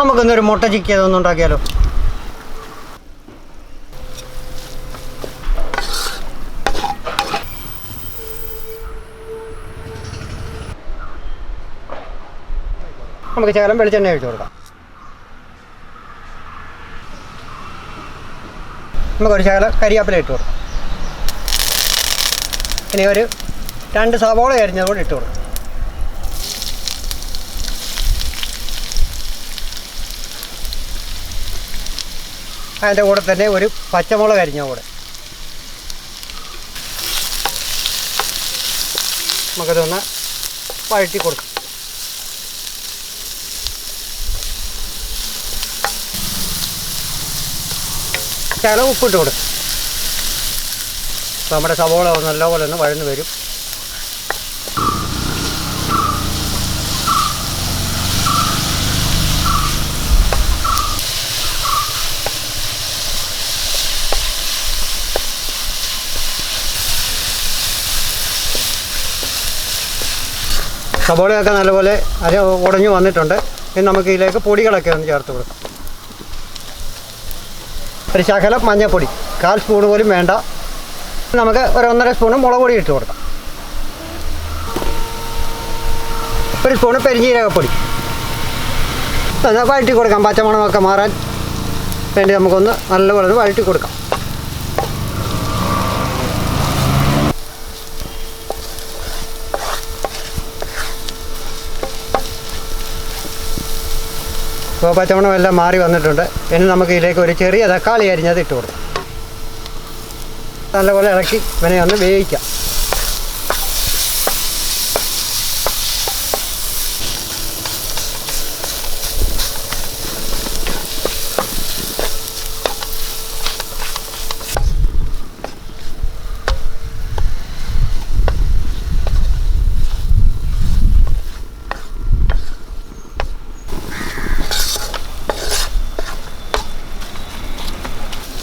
നമുക്കൊന്നൊരു മുട്ട ചിക്കി അതൊന്നും ഉണ്ടാക്കിയാലോ? നമുക്ക് ശകലം വെളിച്ചെണ്ണ ഒഴിച്ചു കൊടുക്കാം. നമുക്കൊരു ശകലം കരിയാപ്പില ഇട്ട് കൊടുക്കാം. ഇനി ഒരു രണ്ട് സവോള അരിഞ്ഞത് കൂടെ ഇട്ട് കൊടുക്കാം. അതിന്റെ കൂടെ തന്നെ ഒരു പച്ചമുളക് അരിഞ്ഞ കൂടെ. നമുക്കതൊന്ന് വഴറ്റി കൊടുക്കാം. ഉപ്പിട്ട് കൊടുക്കും. നമ്മുടെ സവോള നല്ലപോലെ ഒന്ന് വഴന്ന് വരും. സവോളയൊക്കെ നല്ലപോലെ അത് ഉടഞ്ഞു വന്നിട്ടുണ്ട്. ഇനി നമുക്ക് ഇതിലേക്ക് പൊടികളൊക്കെ ഒന്ന് ചേർത്ത് കൊടുക്കാം. ഒരു ശകലം മഞ്ഞൾപ്പൊടി കാൽ സ്പൂൺ പോലും വേണ്ട. നമുക്ക് ഒരു ഒന്നര സ്പൂണ് മുളക് പൊടി ഇട്ട് കൊടുക്കാം. ഒരു സ്പൂണ് പെരിഞ്ജീരകപ്പൊടി. വഴറ്റി കൊടുക്കാം. പച്ചമണമൊക്കെ മാറാൻ വേണ്ടി നമുക്കൊന്ന് നല്ലപോലെ വഴറ്റി കൊടുക്കാം. ഇപ്പോൾ പച്ചമണം എല്ലാം മാറി വന്നിട്ടുണ്ട്. ഇനി നമുക്ക് ഇതിലേക്ക് ഒരു ചെറിയ തക്കാളി അരിഞ്ഞത് ഇട്ട് കൊടുക്കാം. നല്ലപോലെ ഇളക്കി ഇവനെ ഒന്ന് വേവിക്കാം.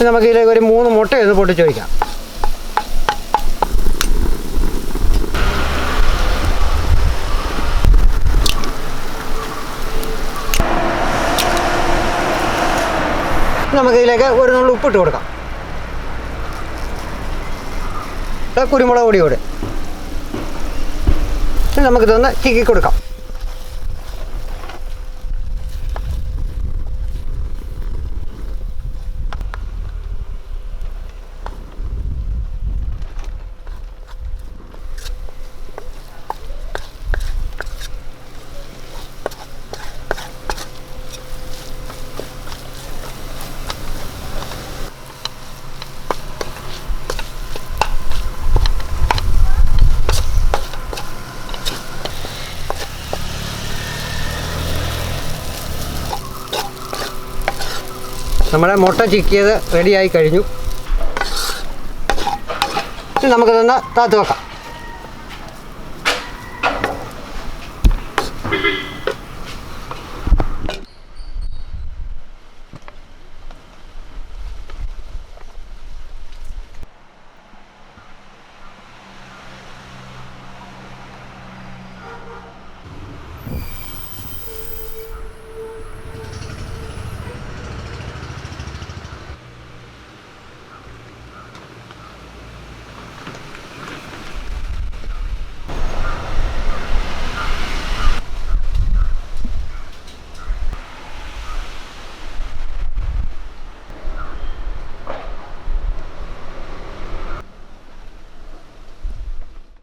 നമുക്ക് ഇതിലേക്ക് ഒരു മൂന്ന് മുട്ട ഇത് പൊട്ടിച്ച് വയ്ക്കാം നമുക്ക് ഇതിലേക്ക് ഒരു നുള്ളി ഉപ്പിട്ട് കൊടുക്കാം. കുരുമുളക് പൊടി കൂടെ. ഇനി നമുക്കിതൊന്ന് ചിക്കി കൊടുക്കാം. നമ്മുടെ മുട്ട ചിക്കിയത് റെഡിയായി കഴിഞ്ഞു. നമുക്കിതൊന്ന് താത്തു വെക്കാം.